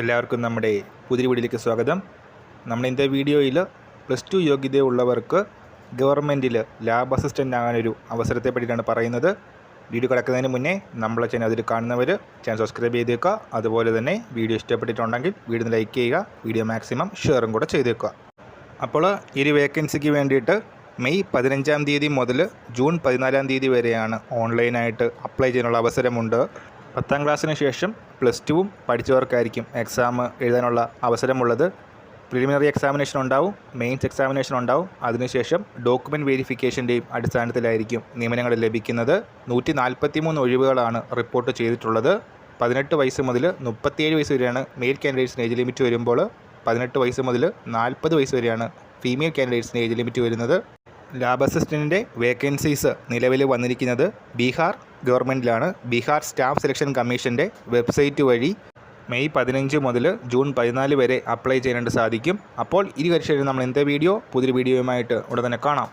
എല്ലാവർക്കും നമ്മുടെ പുതിയ വീഡിയോയിലേക്ക് സ്വാഗതം. നമ്മൾ ഇന്നത്തെ വീഡിയോയിൽ പ്ലസ് ടു യോഗ്യതയുള്ളവർക്ക് ഗവൺമെന്റിൽ ലാബ് അസിസ്റ്റന്റ് ആകാനൊരു അവസരത്തെ പറ്റിയിട്ടാണ് പറയുന്നത്. വീഡിയോ കിടക്കുന്നതിന് മുന്നേ നമ്മളെ ചാനൽ അതിൽ കാണുന്നവർ ചാനൽ സബ്സ്ക്രൈബ് ചെയ്തേക്കുക. അതുപോലെ തന്നെ വീഡിയോ ഇഷ്ടപ്പെട്ടിട്ടുണ്ടെങ്കിൽ വീഡിയോ ലൈക്ക് ചെയ്യുക വീഡിയോ മാക്സിമം ഷെയറും കൂടെ ചെയ്തേക്കുക. അപ്പോൾ ഈ വേക്കൻസിക്ക് വേണ്ടിയിട്ട് മെയ് പതിനഞ്ചാം തീയതി മുതൽ ജൂൺ പതിനാലാം തീയതി വരെയാണ് ഓൺലൈനായിട്ട് അപ്ലൈ ചെയ്യാനുള്ള അവസരമുണ്ട്. പത്താം ക്ലാസ്സിന് ശേഷം പ്ലസ് ടുവും പഠിച്ചവർക്കായിരിക്കും എക്സാം എഴുതാനുള്ള അവസരമുള്ളത്. പ്രിലിമിനറി എക്സാമിനേഷൻ ഉണ്ടാവും മെയിൻസ് എക്സാമിനേഷൻ ഉണ്ടാവും. അതിനുശേഷം ഡോക്യുമെന്റ് വെരിഫിക്കേഷന്റെയും അടിസ്ഥാനത്തിലായിരിക്കും നിയമനങ്ങൾ ലഭിക്കുന്നത്. നൂറ്റി നാൽപ്പത്തി മൂന്ന് ഒഴിവുകളാണ് റിപ്പോർട്ട് ചെയ്തിട്ടുള്ളത്. പതിനെട്ട് വയസ്സ് മുതൽ മുപ്പത്തിയേഴ് വയസ്സ് വരെയാണ് മെയിൽ കാൻഡിഡേറ്റ്സിന് ഏജ് ലിമിറ്റ് വരുമ്പോൾ പതിനെട്ട് വയസ്സ് മുതൽ നാൽപ്പത് വയസ്സ് വരെയാണ് ഫീമെയിൽ കാൻഡിഡേറ്റ്സിന് ഏജ് ലിമിറ്റ് വരുന്നത്. ലാബ് അസിസ്റ്റന്റിന്റെ വേക്കൻസീസ് നിലവിൽ വന്നിരിക്കുന്നത് ബീഹാർ ഗവൺമെന്റിലാണ് ബീഹാർ സ്റ്റാഫ് സെലക്ഷൻ കമ്മീഷന്റെ വെബ്സൈറ്റ് വഴി മെയ് പതിനഞ്ച് മുതൽ ജൂൺ പതിനാല് വരെ അപ്ലൈ ചെയ്യാനായിട്ട് സാധിക്കും. അപ്പോൾ ഇരു വർഷം നമ്മൾ ഇന്നത്തെ വീഡിയോ പുതിയൊരു വീഡിയോയുമായിട്ട് ഉടൻ തന്നെ കാണാം.